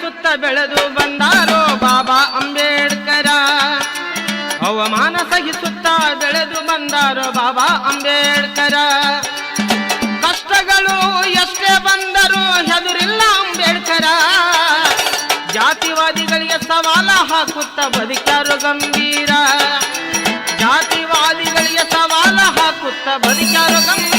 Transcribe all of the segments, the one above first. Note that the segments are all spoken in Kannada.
ಸುತ್ತ ಬೆಳೆದು ಬಂದಾರೋ ಬಾಬಾ ಅಂಬೇಡ್ಕರ. ಅವಮಾನ ಸಹಿಸುತ್ತ ಬೆಳೆದು ಬಂದಾರೋ ಬಾಬಾ ಅಂಬೇಡ್ಕರ. ಕಷ್ಟಗಳು ಎಷ್ಟೇ ಬಂದರೂ ಹೆದುರಿಲ್ಲ ಅಂಬೇಡ್ಕರ. ಜಾತಿವಾದಿಗಳಿಗೆ ಸವಾಲ ಹಾಕುತ್ತ ಬದುಕ್ಯಾರು ಗಂಭೀರ. ಜಾತಿವಾದಿಗಳಿಗೆ ಸವಾಲ ಹಾಕುತ್ತ ಬದುಕ್ಯಾರು ಗಂಭೀರ.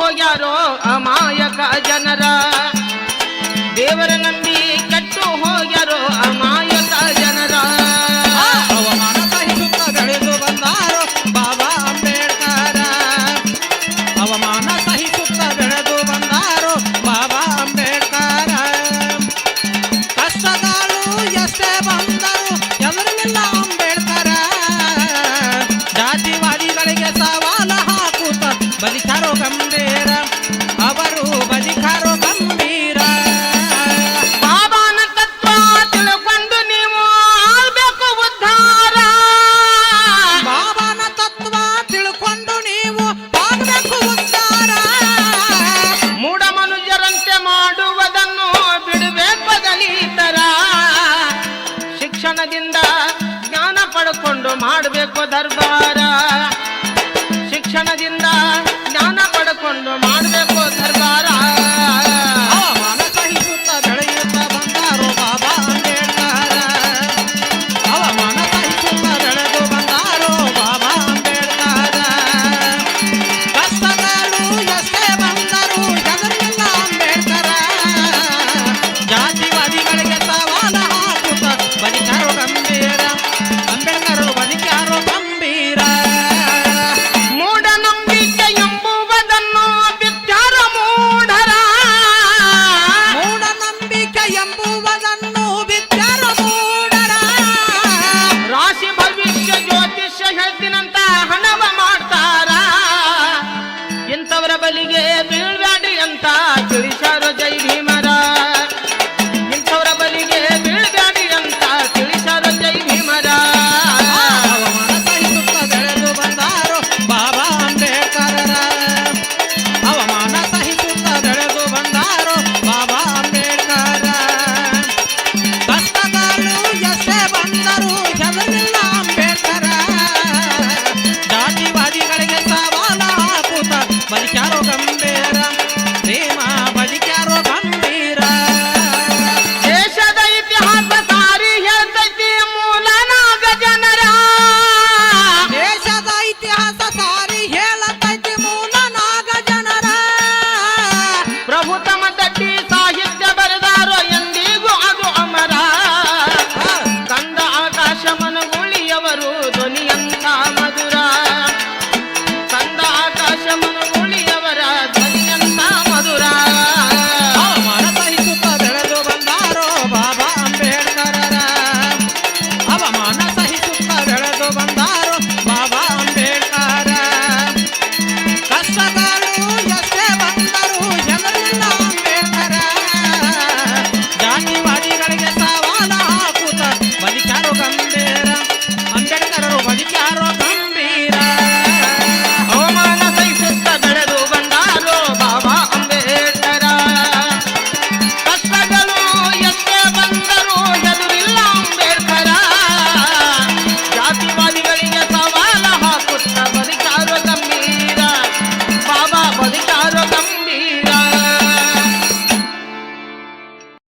ಹೋಗ್ಯಾರೋ ಅಮಾಯಕ ಜನರ ದೇವರ ನಂಬಿ ಗಂಭೀರ ಅವರು ಬದಿಕರು ಗಂಭೀರ. ಬಾಬಾನ ತತ್ವ ತಿಳ್ಕೊಂಡು ನೀವು ಆಗ್ಬೇಕು ಉದ್ಧಾರ. ಬಾಬಾನ ತತ್ವ ತಿಳ್ಕೊಂಡು ನೀವು ಆಗ್ಬೇಕು ಉದ್ಧಾರ. ಮೂಢ ಮನುಜರಂತೆ ಮಾಡುವುದನ್ನು ಬಿಡಬೇಕು ದಲಿತರ. ಶಿಕ್ಷಣದಿಂದ ಜ್ಞಾನ ಪಡ್ಕೊಂಡು ಮಾಡಬೇಕು ದರ್ಬಾರ. ಶಿಕ್ಷಣದಿಂದ বাজান্ন